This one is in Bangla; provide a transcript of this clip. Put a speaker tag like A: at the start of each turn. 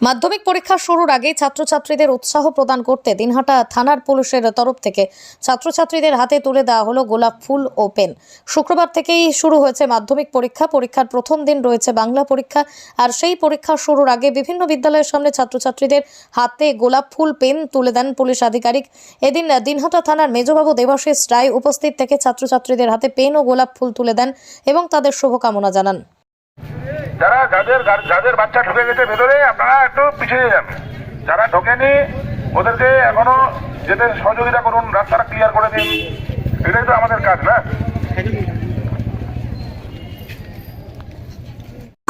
A: মাধ্যমিক পরীক্ষা শুরুর আগে ছাত্রছাত্রীদের উৎসাহ প্রদান করতে দিনহাটা থানার পুলিশের তরফ থেকে ছাত্রছাত্রীদের হাতে তুলে দেওয়া হলো গোলাপ ফুল ও পেন। শুক্রবার থেকেই শুরু হয়েছে মাধ্যমিক পরীক্ষা। পরীক্ষার প্রথম দিন রয়েছে বাংলা পরীক্ষা। আর সেই পরীক্ষা শুরুর আগে বিভিন্ন বিদ্যালয়ের সামনে ছাত্রছাত্রীদের হাতে গোলাপ ফুল, পেন তুলে দেন পুলিশ আধিকারিক। এদিন দিনহাটা থানার মেজবাবু দেবাশিস রায় উপস্থিত থেকে ছাত্রছাত্রীদের হাতে পেন ও গোলাপ ফুল তুলে দেন এবং তাদের শুভকামনা জানান।
B: যারা যাদের যাদের বাচ্চা ঢুকে গেছে ভেতরে, আপনারা একটু পিছিয়ে যান। যারা ঢোকেনি, ওদেরকে এখনও যেতে সহযোগিতা করুন, রাস্তাটা ক্লিয়ার করে দিন। এটাই তো আমাদের কাজ, না?